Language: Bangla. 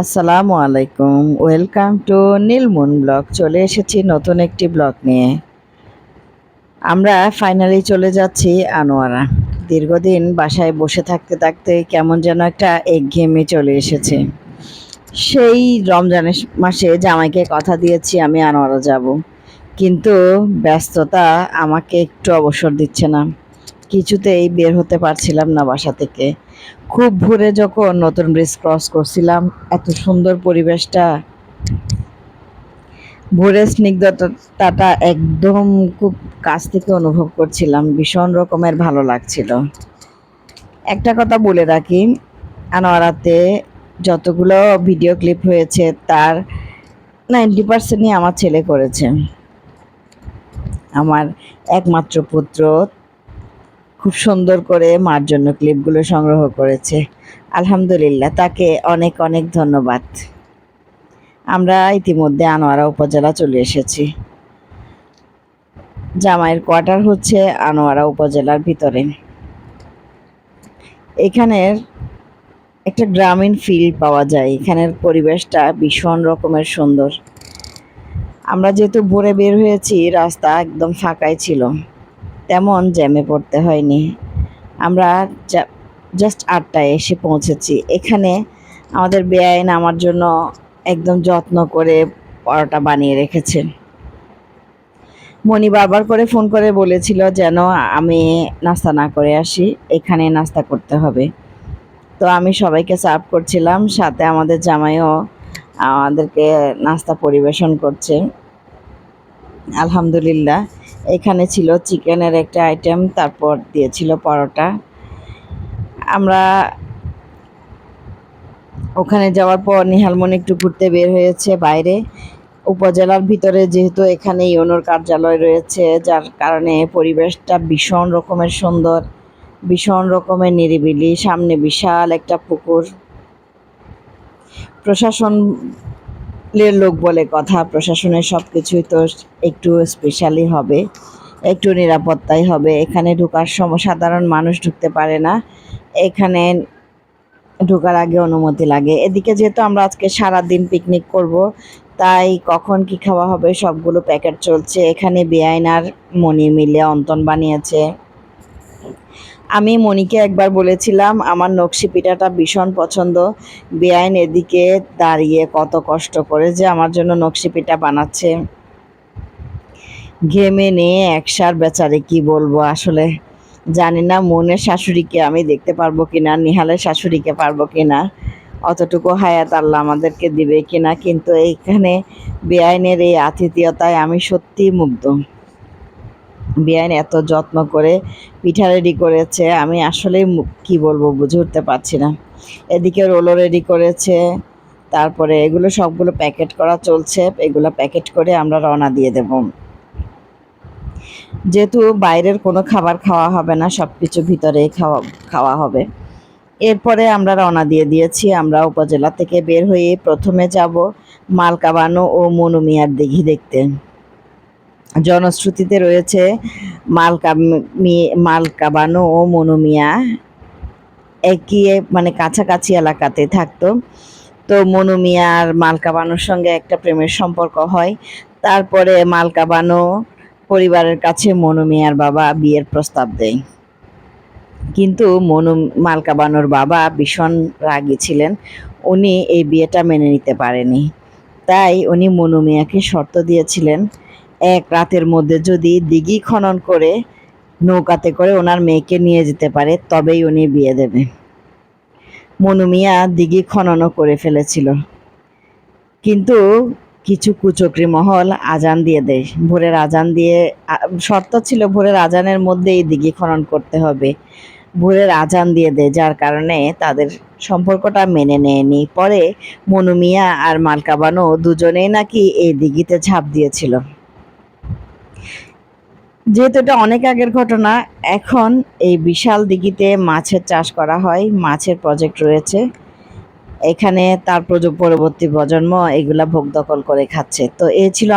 আসসালামু আলাইকুম। ওয়েলকাম টু নীলমুন ব্লগ চলে এসেছি নতুন একটি ব্লগ নিয়ে। আমরা ফাইনালি চলে যাচ্ছি আনোয়ারা। দীর্ঘদিন বাসায় বসে থাকতে থাকতে কেমন যেন একটা একঘেয়েমি চলে এসেছে। সেই রমজানের মাসে জামাইকে কথা দিয়েছি, আমি আনোয়ারা যাব। কিন্তু ব্যস্ততা আমাকে একটু অবসর দিচ্ছে না। কিছুতেই বের হতে পারছিলাম না বাসা থেকে। খুব ভোরে যখন নতুন ব্রিজ ক্রস করছিলাম, এত সুন্দর পরিবেশটা, ভোরের স্নিগ্ধতাটা একদম খুব কাছ থেকে অনুভব করছিলাম, ভীষণ রকমের ভালো লাগছিল। একটা কথা বলে রাখি, আনোয়ারাতে যতগুলো ভিডিও ক্লিপ হয়েছে, তার নাইনটি পার্সেন্টই আমার ছেলে করেছে। আমার একমাত্র পুত্র খুব সুন্দর করে মার জন্য ক্লিপগুলো সংগ্রহ করেছে। আলহামদুলিল্লাহ, তাকে অনেক অনেক ধন্যবাদ। আমরা ইতিমধ্যে আনোয়ারা উপজেলা চলে এসেছি। জামাইয়ের কোয়ার্টার হচ্ছে আনোয়ারা উপজেলার ভিতরে। এখানের একটা গ্রামীণ ফিল পাওয়া যায়। এখানের পরিবেশটা ভীষণ রকমের সুন্দর। আমরা যেহেতু ভোরে বের হয়েছি, রাস্তা একদম ফাঁকাই ছিল। তেমন জ্যামে পড়তে হয়নি। আমরা জাস্ট আটটায় এসে পৌঁছেছি। এখানে আমাদের বেআইন আমার জন্য একদম যত্ন করে পরোটা বানিয়ে রেখেছেন মনি বারবার করে ফোন করে বলেছিল যেন আমি নাস্তা না করে আসি, এখানে নাস্তা করতে হবে। তো আমি সবাইকে সার্ভ করছিলাম, সাথে আমাদের জামাইও আমাদেরকে নাস্তা পরিবেশন করছে। আলহামদুলিল্লাহ। এখানে ছিল চিকেনের একটা আইটেম, তারপর দিয়েছিল পরোটা। আমরা ওখানে যাওয়ার পর নিহালমনি একটু ঘুরতে বের হয়েছে বাইরে। উপজেলার ভিতরে যেহেতু এখানে ইউনোর কার্যালয় রয়েছে, যার কারণে পরিবেশটা ভীষণ রকমের সুন্দর, ভীষণ রকমের নিরিবিলি, সামনে বিশাল একটা পুকুর। প্রশাসন লোক বলে কথা, প্রশাসনের সব কিছুই তো একটু স্পেশালি হবে, একটু নিরাপত্তাই হবে। এখানে ঢোকার সময় সাধারণ মানুষ ঢুকতে পারে না, এখানে ঢোকার আগে অনুমতি লাগে। এদিকে যেহেতু আমরা আজকে সারা দিন পিকনিক করব, তাই কখন কি খাওয়া হবে সবগুলো প্যাকেট চলছে। এখানে বেআইনার মনি মিলে অন্তন বানিয়েছে। আমি মনিকে একবার বলেছিলাম, আমার নকশি পিঠাটা ভীষণ পছন্দ। বেআইন এদিকে দাঁড়িয়ে কত কষ্ট করে যে আমার জন্য নকশি পিঠা বানাচ্ছে। ঘেমে নিয়ে একসার বেচারে কি বলব আসলে? জানি না মনের শাশুড়িকে আমি দেখতে পারব কিনা, নিহালের শাশুড়িকে পারব কিনা, অতটুকু হায়াত আল্লাহ আমাদেরকে দিবে কিনা, কিন্তু এইখানে বেআইনের এই আতিথিয়তায় আমি সত্যিই মুগ্ধ। বেআইন এত যত্ন করে, পিঠা রেডি করেছে, আমি আসলে কি বলব বুঝে উঠতে পারছি না। এদিকে রোলও রেডি করেছে, তারপরে এগুলো সবগুলো প্যাকেট করা চলছে, এগুলো প্যাকেট করে আমরা রওনা দিয়ে দেব। যেহেতু বাইরের কোনো খাবার খাওয়া হবে না সব কিছু ভিতরেই খাওয়া খাওয়া হবে। এরপরে আমরা রওনা দিয়ে দিয়েছি, আমরা উপজেলা থেকে বের হয়ে প্রথমে যাব মালকাবানো ও মনুমিয়ার দিঘি দেখতে। জনশ্রুতিতে রয়েছে মালকা মালকাবানো ও মনুমিয়া। একই মানে কাছাকাছি এলাকাতে থাকতো। তো মনুমিয়া আর মালকাবানোর সঙ্গে একটা প্রেমের সম্পর্ক হয়। তারপরে মালকাবানো পরিবারের কাছে মনুমিয়ার বাবা বিয়ের প্রস্তাব দেয়। কিন্তু মনু মালকাবানোর বাবা ভীষণ রাগী ছিলেন। উনি এই বিয়েটা মেনে নিতে পারেনি। তাই উনি মনুমিয়াকে শর্ত দিয়েছিলেন এক রাতের মধ্যে যদি দিঘি খনন করে নৌকাতে করে ওনার মেয়েকে নিয়ে যেতে পারে, তবেই উনি বিয়ে দেবে। মনুমিয়া দিঘি খননও করে ফেলেছিল। কিন্তু কিছু কুচক্রি মহল আজান দিয়ে দেয়। ভোরের আজান দিয়ে শর্ত ছিল ভোরের আজানের মধ্যেই দিঘি খনন করতে হবে। ভোরের আজান দিয়ে দেয়, যার কারণে তাদের সম্পর্কটা মেনে নেয়নি। পরে মনুমিয়া আর মালকাবানো দুজনেই নাকি এই দিঘিতে ঝাঁপ দিয়েছিল। যেহেতু এটা অনেক আগের ঘটনা, এখন এই বিশাল দিঘিতে মাছের চাষ করা হয়, মাছের প্রজেক্ট রয়েছে। এখানে তার পরবর্তী প্রজন্ম এগুলা ভোগ দখল করে খাচ্ছে। তো এ ছিল